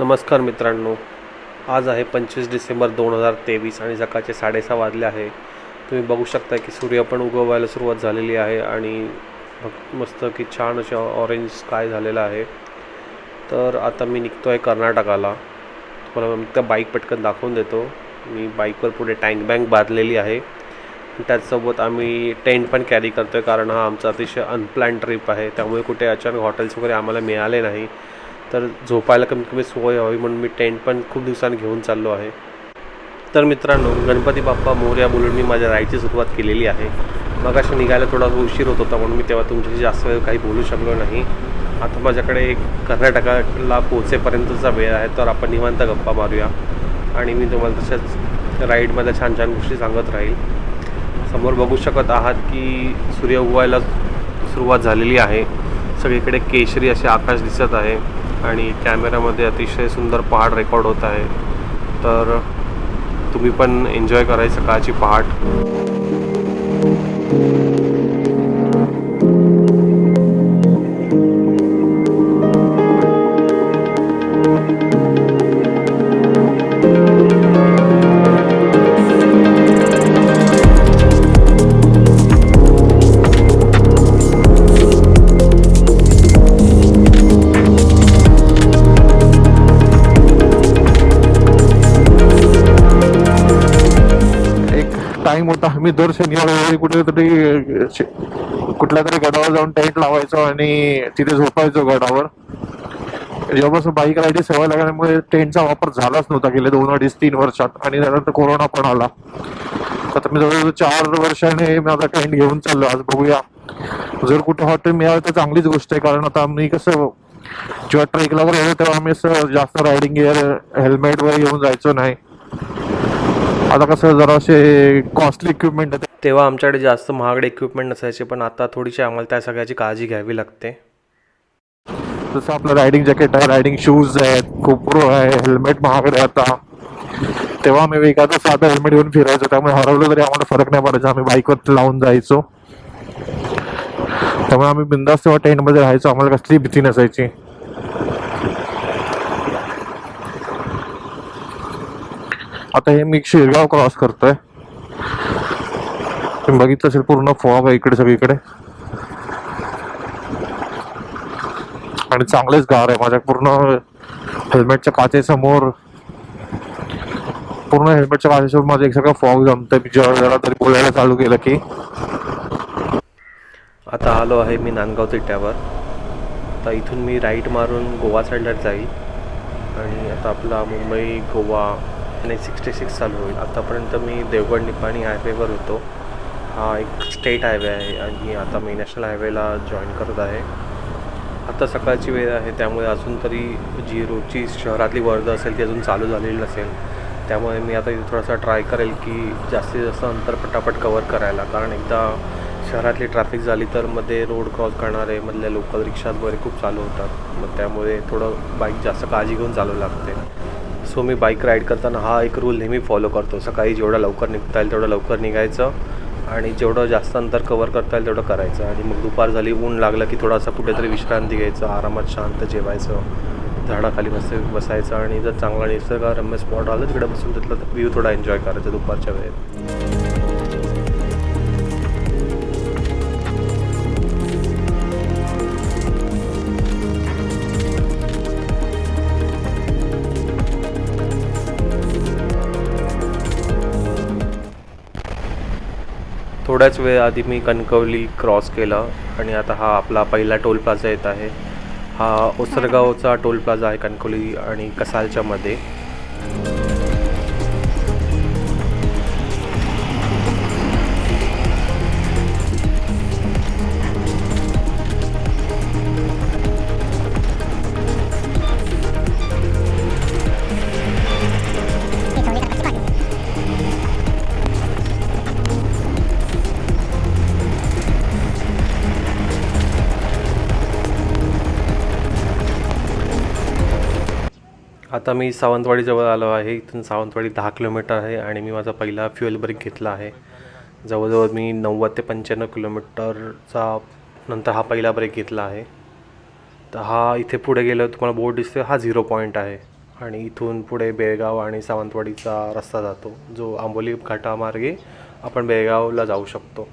नमस्कार मित्रांनो. आज आहे पंचवीस डिसेंबर दोन हजार तेवीस आणि सकाळचे साडेसहा वाजले आहे. तुम्ही बघू शकता की सूर्य पण उगवायला सुरुवात झालेली आहे आणि मस्त की छान अशा ऑरेंज स्काय झालेला आहे. तर आता मी निघतो आहे कर्नाटकाला. तुम्हाला मी त्या बाईक पटकन दाखवून देतो. मी बाईकवर पुढे टँक बँक बांधलेली आहे. त्याचसोबत आम्ही टेंट पण कॅरी करतो आहे कारण हा आमचा अतिशय अनप्लॅन ट्रिप आहे. त्यामुळे कुठे अचानक हॉटेल्स वगैरे आम्हाला मिळाले नाही. तर झोपायला कमीत कमी सोय व्हावी म्हणून मी टेंट पण खूप दिवसांनी घेऊन चाललो आहे. तर मित्रांनो गणपती बाप्पा मोर्या बोलून मी माझ्या राईडची सुरुवात केलेली आहे. मग अशा निघायला थोडा उशीर होत होता म्हणून मी तेव्हा तुमच्याशी जास्त वेळ काही बोलू शकलो नाही. आता माझ्याकडे एक कर्नाटकाला पोहोचेपर्यंतचा वेळ आहे तर आपण निवांत गप्पा मारूया. आणि मी तुम्हाला तशाच राईडमध्ये छान छान गोष्टी सांगत राहील. समोर बघू शकत आहात की सूर्य उगवायला सुरुवात झालेली आहे. सगळीकडे केशरी असे आकाश दिसत आहे. आणि कॅमेऱ्यामध्ये अतिशय सुंदर पहाड रेकॉर्ड होत आहे. तर तुम्ही पण एन्जॉय करायचं सकाळची पहाट. आम्ही दर शनिवार रविवारी कुठेतरी कुठल्या तरी गडावर जाऊन टेंट लावायचो आणि तिथे झोपायचो गडावर. जेव्हापासून बाईक राहायची सवय लागल्यामुळे टेंटचा वापर झालाच नव्हता गेले दोन अडीच तीन वर्षात आणि त्यानंतर कोरोना पण आला. आता मी जवळजवळ चार वर्षाने माझा टेंट घेऊन चाललो आज बघूया. जर कुठे हॉटेल मिळालं तर चांगलीच गोष्ट आहे. कारण आता आम्ही कसं जेव्हा ट्रेकला वगैरे गेलो तेव्हा आम्ही असं जास्त रायडिंग गिअर हेल्मेट वगैरे घेऊन जायचो नाही. आता कसं जराशे कॉस्टली इक्विपमेंट तेव्हा आमच्याकडे जास्त महागडे इक्विपमेंट नसायचे पण आता थोडीशी आम्हाला त्या सगळ्याची काळजी घ्यावी लागते. जसं आपलं रायडिंग जॅकेट आहे रायडिंग शूज आहेत कोपरो आहे हेल्मेट महागडे आता. तेव्हा आम्ही एखादं साधं हेल्मेट घेऊन फिरायचो त्यामुळे हरवलं तरी आम्हाला फरक नाही पडायचा. आम्ही बाईकवर लावून जायचो. त्यामुळे आम्ही बिंदास तेव्हा टेंटमध्ये राहायचो आम्हाला कसली भीती नसायची. आता हे मी शिरगाव क्रॉस करतोय. तुम्ही बघितलं असेल पूर्ण फॉग आहे इकडे सगळीकडे. आणि चांगलेच गार आहे. माझ्या पूर्ण हेल्मेटच्या काचेसमोर पूर्ण हेल्मेटच्या काचेसमोर माझं एक सगळं फॉग जमतंय. मी जेव्हा जरा तरी बोलायला चालू केलं की. आता आलो आहे मी नांदगाव तिट्यावर आता इथून मी राईट मारून गोवा साईडला जाईल. आणि आता आपला मुंबई गोवा आणि सिक्स्टी सिक्स चालू होईल. आतापर्यंत मी देवगड निपाणी हायवेवर होतो. हा एक स्टेट हायवे आहे आणि आता मी नॅशनल हायवेला जॉईन करत आहे. आता सकाळची वेळ आहे त्यामुळे अजून तरी जी रोजची शहरातली वर्द असेल ती अजून चालू झालेली नसेल. त्यामुळे मी आता इथे थोडासा ट्राय करेल की जास्तीत जास्त अंतर पटापट कवर करायला. कारण एकदा शहरातली ट्रॅफिक झाली तर मध्ये रोड क्रॉस करणारे मधल्या लोकल रिक्षात वगैरे खूप चालू होतात. मग त्यामुळे थोडं बाईक जास्त काळजी घेऊन चालू लागते. सो मी बाईक राईड करताना हा एक रूल नेहमी फॉलो करतो. सकाळी जेवढं लवकर निघता येईल तेवढं लवकर निघायचं आणि जेवढं जास्त अंतर कवर करता येईल तेवढं करायचं. आणि मग दुपार झाली ऊन लागलं की थोडासा कुठेतरी विश्रांती घ्यायचं आरामात शांत जेवायचं झाडाखाली बस बसायचं आणि जर चांगला निसर्गरम्य स्पॉट आलं तिकडे बसून तिथला व्ह्यू थोडा एन्जॉय करायचा दुपारच्या वेळेत. थोड्याच वेळ आधी मी कणकवली क्रॉस केलं आणि आता हा आपला पहिला टोल प्लाझा येत आहे. हा ओसरगावचा टोल प्लाझा आहे कणकवली आणि कसालच्या आता मी सावंतवाडीजवळ आलो आहे. इथून सावंतवाडी दहा किलोमीटर आहे आणि मी माझा पहिला फ्युएल ब्रेक घेतला आहे. जवळजवळ मी नव्वद ते पंच्याण्णव किलोमीटरचा नंतर हा पहिला ब्रेक घेतला आहे. तर हा इथे पुढे गेलं तुम्हाला बोर्ड दिसतो हा झिरो पॉईंट आहे. आणि इथून पुढे बेळगाव आणि सावंतवाडीचा रस्ता जातो जो आंबोली घाटामार्गे आपण बेळगावला जाऊ शकतो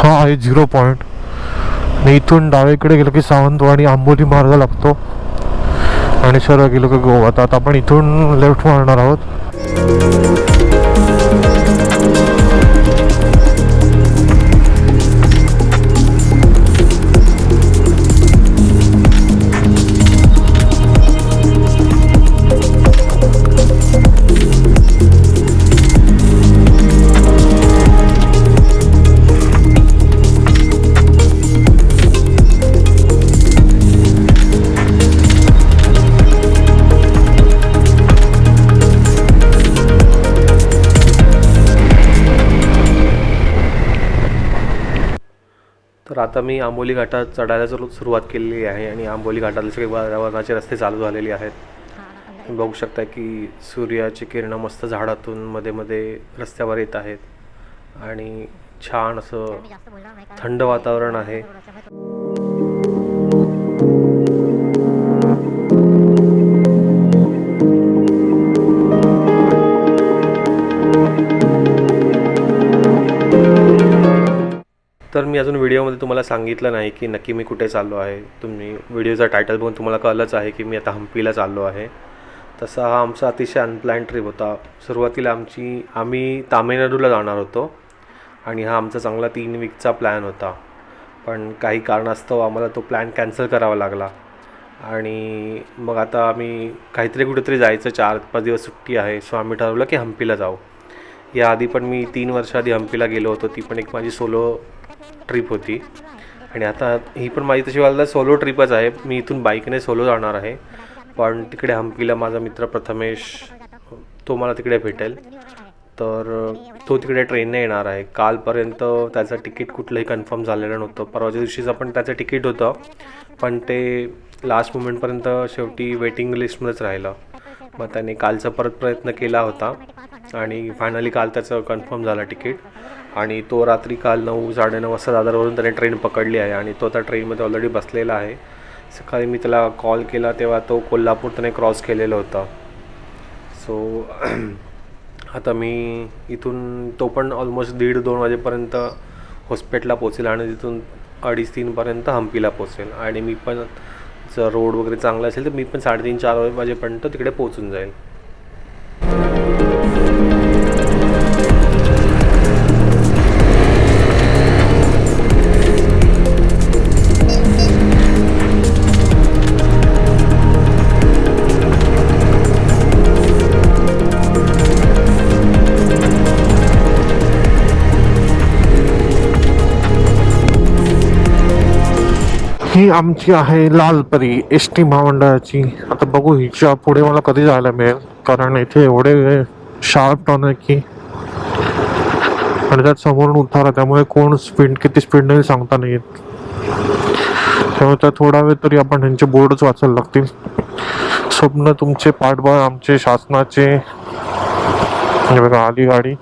हा आहे झिरो पॉईंट आणि इथून डावीकडे गेलो की सावंतवाडी आंबोली मार्ग लागतो. आणि सरळ गेलो की गोवा. तर आता आपण इथून लेफ्ट मारणार आहोत. आता मी आंबोली घाटात चढायला सुरू सुरुवात केलेली आहे आणि आंबोली घाटातले सगळे वातावरणाचे रस्ते चालू झालेले आहेत. तुम्ही बघू शकता की सूर्याची किरणं मस्त झाडातून मध्ये मध्ये रस्त्यावर येत आहेत. आणि छान असं थंड वातावरण आहे. तर मी अजून व्हिडिओमध्ये तुम्हाला सांगितलं नाही की नक्की मी कुठे चाललो आहे. तुम्ही व्हिडिओचा टायटल बघून तुम्हाला कळलंच आहे की मी आता हम्पीला चाललो आहे. तसा हा आमचा अतिशय अनप्लॅन ट्रिप होता. सुरुवातीला आमची आम्ही तामिळनाडूला जाणार होतो आणि हा आमचा चांगला तीन वीकचा प्लॅन होता. पण काही कारणास्तव आम्हाला तो प्लॅन कॅन्सल करावा लागला. आणि मग आता आम्ही काहीतरी कुठेतरी जायचं चार पाच दिवस सुट्टी आहे. सो आम्ही ठरवलं की हम्पीला जाऊ. याआधी पण मी तीन वर्ष आधी हम्पीला गेलो होतो. ती पण एक माझी सोलो ट्रिप होती. आणि आता ही पण माझी तशी वाला सोलो ट्रिपच आहे. मी इथून बाईकने सोलो जाणार आहे. पण तिकडे हम्पीला माझा मित्र प्रथमेश तो मला तिकडे भेटेल. तर तो तिकडे ट्रेनने येणार आहे. कालपर्यंत त्याचं तिकीट कुठलंही कन्फर्म झालेलं नव्हतं. परवाच्या दिवशीचं पण त्याचं तिकीट होतं. पण ते लास्ट मुमेंटपर्यंत शेवटी वेटिंग लिस्टमध्येच राहिलं. मग त्याने कालचा परत प्रयत्न केला होता. आणि फायनली काल त्याचं कन्फर्म झालं तिकीट. आणि तो रात्री काल नऊ साडेनऊ वाजता दादरवरून त्याने ट्रेन पकडली आहे आणि तो आता ट्रेनमध्ये ऑलरेडी बसलेला आहे. सकाळी मी त्याला कॉल केला तेव्हा तो कोल्हापूर त्याने क्रॉस केलेलं होतं. सो आता मी इथून तो पण ऑलमोस्ट दीड दोन वाजेपर्यंत हॉस्पिटलला पोचेल आणि तिथून अडीच तीनपर्यंत हम्पीला पोचेल आणि मी पण जर रोड वगैरे चांगला असेल तर मी पण साडेतीन चार वाजेपर्यंत तिकडे पोचून जाईल. ही आमची आहे लालपरी एस टी महामंडळाची. आता बघू हिच्या पुढे मला कधी जायला मिळेल. कारण इथे एवढे शार्प टॉन आहे की. आणि त्यात समोरून उतारा त्यामुळे कोण स्पीड किती स्पीडने सांगता नाही येत. त्यामुळे त्या थोडा वेळ तरी आपण ह्यांचे बोर्डच वाचायला लागतील. स्वप्न तुमचे पाठबळ आमचे शासनाचे. हे बघा आली गाडी.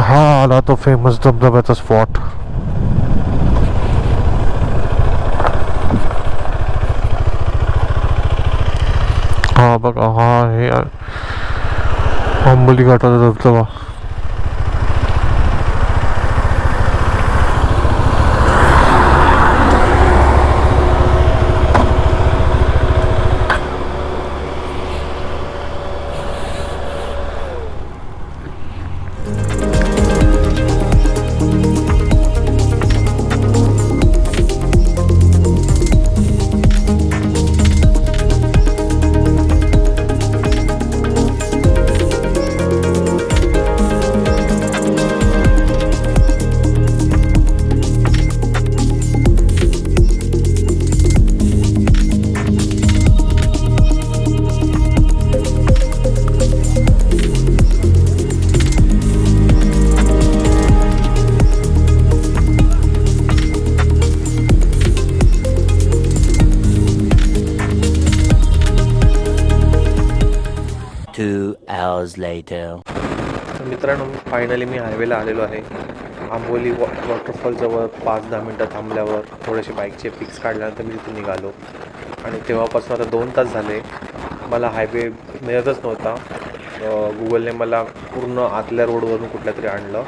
हा आला तो फेमस धबधब्याचा स्पॉट हा बघा हा हे आंबोली घाटाचा धबधबा. Hours later. तर मित्रांनो फायनली मी हायवेला आलेलो आहे. आंबोली वॉ वॉटरफॉलजवळ पाच दहा मिनटं थांबल्यावर थोडेसे बाईकचे पिक्स काढल्यानंतर मी तिथून निघालो. आणि तेव्हापासून आता दोन तास झाले. मला हायवे मिळतच नव्हता. गुगलने मला पूर्ण आतल्या रोडवरून कुठल्या तरी आणलं.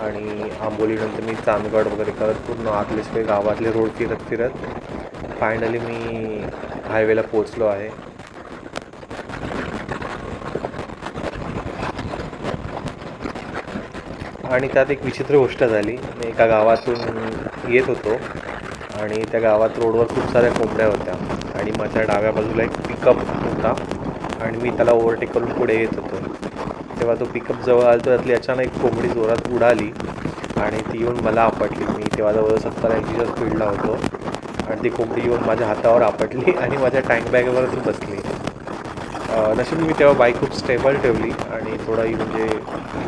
आणि आंबोलीनंतर मी चांदगड वगैरे करत पूर्ण आतले सगळे गावातले रोड फिरत फिरत फायनली मी हायवेला पोचलो आहे. आणि त्यात एक विचित्र गोष्ट झाली. मी एका गावातून येत होतो आणि त्या गावात रोडवर खूप साऱ्या कोंबड्या होत्या आणि माझ्या डाव्या बाजूला एक पिकअप होता आणि मी त्याला ओव्हरटेक करून पुढे येत होतो. तेव्हा तो पिकअप जवळ आला तर त्यातली अचानक एक कोंबडी जोरात उडाली आणि ती येऊन मला आपटली. मी तेव्हा जवळ सत्तर ऐंशीच्या स्पीडला होतो आणि ती कोंबडी येऊन माझ्या हातावर आपटली आणि माझ्या टँक बॅगवरच बसली. नशीब मी तेव्हा बाईक खूप स्टेबल ठेवली आणि थोडाही म्हणजे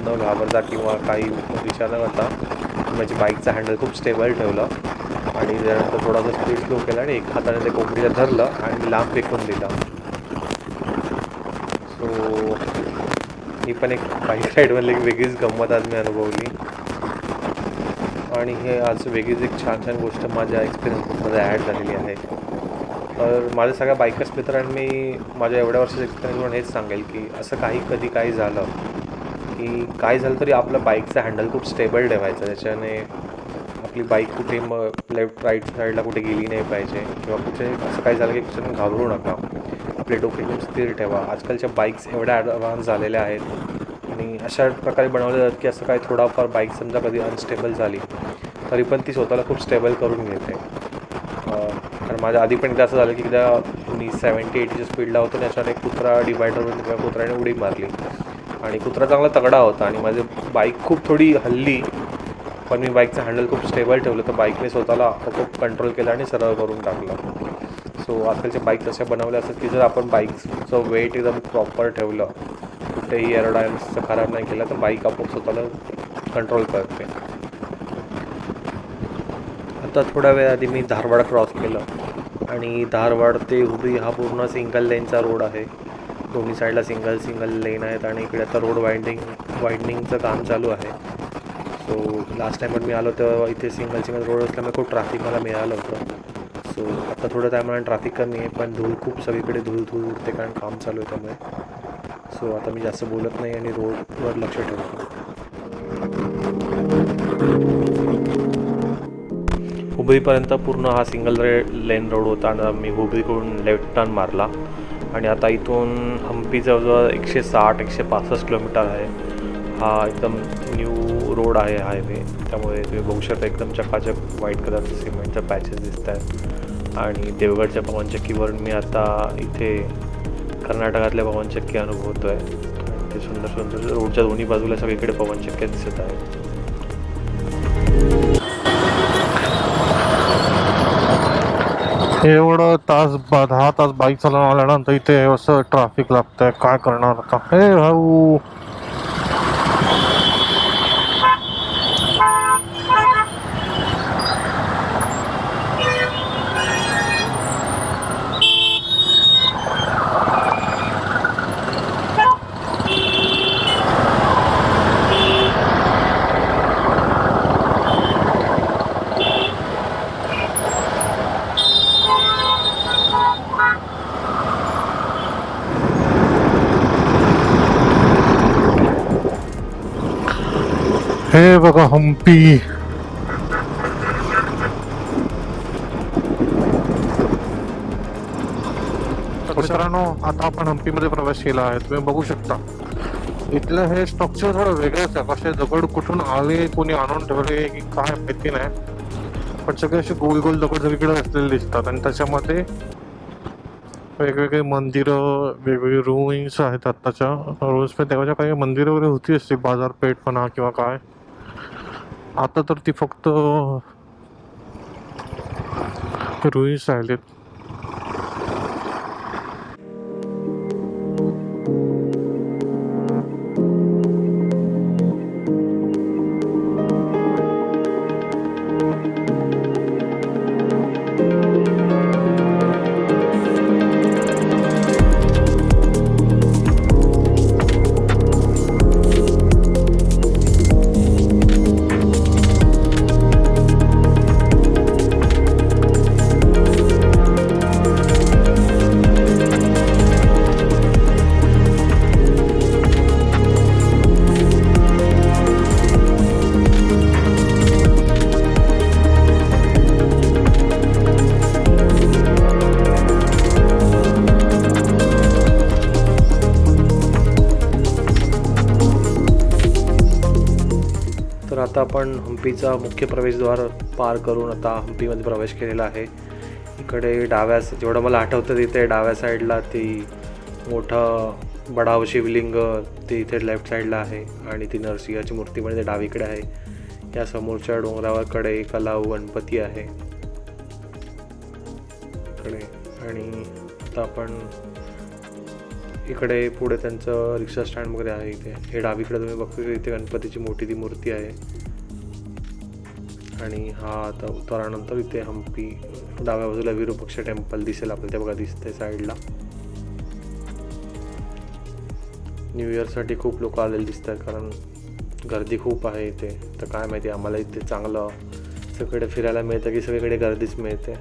न घाबरता किंवा काही विचार न करता माझी बाईकचा हँडल खूप स्टेबल ठेवलं. आणि त्यानंतर थोडासा स्पीड स्लो केला आणि एक हाताने ते कोंबडीला धरलं आणि लांब फेकून दिलं. सो ही पण एक बाईक राईडमधली एक वेगळीच गंमत आज मी अनुभवली. आणि हे आज वेगळीच एक छान छान गोष्ट माझ्या एक्सपिरियन्समध्ये ॲड झालेली आहे. तर माझ्या सगळ्या बायकर्स मित्रांनी माझ्या एवढ्या वर्षाच्या एक्सपिरियन्सवरून हेच सांगेल की असं काही कधी काही झालं की काय झालं तरी आपलं बाईकचं हँडल खूप स्टेबल ठेवायचं. त्याच्याने आपली बाईक कुठे मग लेफ्ट राईट साईडला कुठे गेली नाही पाहिजे किंवा कुठे असं काही झालं की कुठे घाबरू नका. आपले डोके खूप स्थिर ठेवा. आजकालच्या बाईक्स एवढ्या ॲडव्हान्स झालेल्या आहेत आणि अशा प्रकारे बनवले जातात की असं काही थोडाफार बाईक समजा कधी अनस्टेबल झाली तरी पण ती स्वतःला खूप स्टेबल करून घेते. कारण माझ्या आधी पण एकदा असं झालं की एकदा मी सेवन्टी एटीच्या स्पीडला होतो आणि कुत्रा डिवायडर कुत्रा डिवायडरवरून त्या कुत्र्याने उडी मारली. आणि कुत्रा चांगला तगडा होता आणि माझी बाईक खूप थोडी हल्ली पण मी बाईकचं हँडल खूप स्टेबल ठेवलं. तर बाईकने स्वतःला खूप कंट्रोल केला आणि सरळ करून टाकलं. सो आजकालच्या बाईक तशा बनवल्या असतात की जर आपण बाईकचं वेट एकदम प्रॉपर ठेवलं कुठेही एरोडायन्सचं खराब नाही केलं तर बाईक आपोआप स्वतःला कंट्रोल करते. आता थोड्या वेळ आधी मी धारवाड क्रॉस केलं. आणि धारवाड ते हुबळी हा पूर्ण सिंगल लेनचा रोड आहे. दोन्ही साईडला सिंगल सिंगल लेन आहेत आणि इकडे आता रोड वाइंडिंग वाइंडिंगचं काम चालू आहे. सो लास्ट टाइम पण मी आलो तेव्हा इथे सिंगल सिंगल रोड असल्यामुळे खूप ट्रॅफिक मला मिळालं होतं. सो आता थोडं त्यामुळे ट्रॅफिक कमी आहे पण धूळ खूप सगळीकडे धूळ धूळ उडते कारण काम चालू आहे त्यामुळे. सो आता मी जास्त बोलत नाही आणि रोडवर लक्ष ठेवतो. हुबळीपर्यंत पूर्ण हा सिंगल रे लेन रोड होता आणि मी हुबळीकडून लेफ्ट टर्न मारला. आणि आता इथून हम्पी जवळजवळ एकशे साठ एकशे पासष्ट किलोमीटर आहे. हा एकदम न्यू रोड आहे हायवे त्यामुळे तुम्ही बघू शकता एकदम चकाचक व्हाईट कलरचे सिमेंटचे पॅचेस दिसत आहेत आणि देवगडच्या पवनचक्कीवरून मी आता इथे कर्नाटकातल्या पवनचक्की अनुभवतो आहे ते सुंदर सुंदर रोडच्या दोन्ही बाजूला सगळीकडे पवनचक्क्या दिसत आहेत. एवढं तास बा दहा तास बाईक चालवून आल्यानंतर इथे असं ट्रॅफिक लागतंय. काय करणार आता? हे भाऊ! हे बघा हम्पी तर मित्रांनो आता आपण हम्पीमध्ये प्रवेश केला आहे. तुम्ही बघू शकता. इथलं हे स्ट्रक्चर थोडं वेगळंच आहे. कसे दगड कुठून आले कोणी आणून ठेवले की काय माहिती नाही. पण सगळे असे गोल गोल दगड सगळीकडे असलेले दिसतात. आणि त्याच्यामध्ये वेगवेगळे मंदिरं वेगवेगळे रुईन्स आहेत आत्ताच्या. रुईन्स पण तेव्हाच्या काही मंदिरं वगैरे होती असते बाजारपेठ म्हणा किंवा काय. आता तर ती फक्त रुईन्स राहिलेत आपण हम्पीचा मुख्य प्रवेशद्वार पार करून आता हम्पीमध्ये प्रवेश केलेला आहे. इकडे डाव्या जेवढं मला आठवतं तिथे डाव्या साईडला ती मोठं बडाव शिवलिंग ते इथे लेफ्ट साईडला आहे आणि ती नरसिंहाची मूर्ती म्हणजे डावीकडे आहे. या समोरच्या डोंगरावरकडे एक गणपती आहे. इकडे आणि आता आपण इकडे पुढे त्यांचं रिक्षा स्टँड वगैरे आहे इथे. हे डावीकडे तुम्ही बघतो की इथे गणपतीची मोठी ती मूर्ती आहे. आणि हा आता उतारानंतर इथे हम्पी डाव्या बाजूला विरूपक्ष टेम्पल दिसेल आपल्याला. ते बघा दिसते साईडला. न्यू इयरसाठी खूप लोक आलेले दिसतात कारण गर्दी खूप आहे इथे. तर काय माहिती आम्हाला इथे चांगलं सगळीकडे फिरायला मिळतं की सगळीकडे गर्दीच मिळते.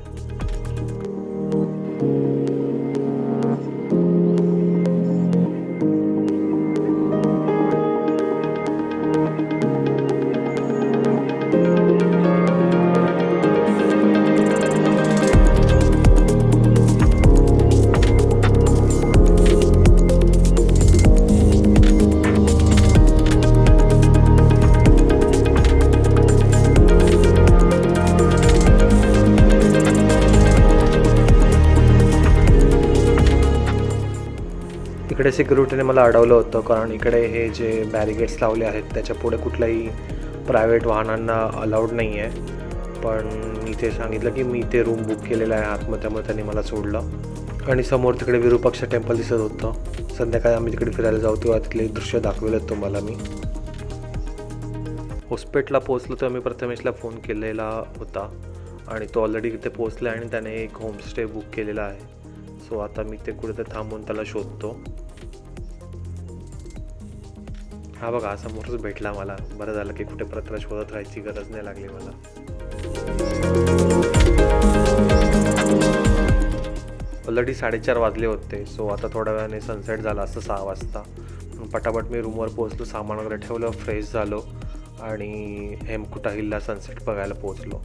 सिक्युरिटीने मला अडवलं होतं कारण इकडे हे जे बॅरिगेड्स लावले आहेत त्याच्या पुढे कुठल्याही प्रायव्हेट वाहनांना अलाउड नाही आहे पण मी ते सांगितलं की मी ते रूम बुक केलेलं आहे आतमध्ये त्यामुळे त्यांनी मला सोडलं. आणि समोर तिकडे विरूपाक्ष टेम्पल दिसत होतं. संध्याकाळी आम्ही तिकडे फिरायला जाऊ तेव्हा तिथले दृश्य दाखवलेत तुम्हाला मी. होस्पेटला पोहोचलो तर मी प्रथमेशला फोन केलेला होता. आणि तो ऑलरेडी तिथे पोहोचला आणि त्याने एक होमस्टे बुक केलेला आहे. सो आता मी ते कुठे थांबून त्याला शोधतो. हा बघा समोरच भेटला मला. बरं झालं की कुठे पत्र शोधत राहायची गरज नाही लागली मला. ऑलरेडी साडेचार वाजले होते सो आता थोड्या वेळाने सनसेट झाला असं सहा वाजता. पटापट मी रूमवर पोहोचलो सामान वगैरे ठेवलं फ्रेश झालो आणि हेमकुटा हिलला सनसेट बघायला पोहोचलो.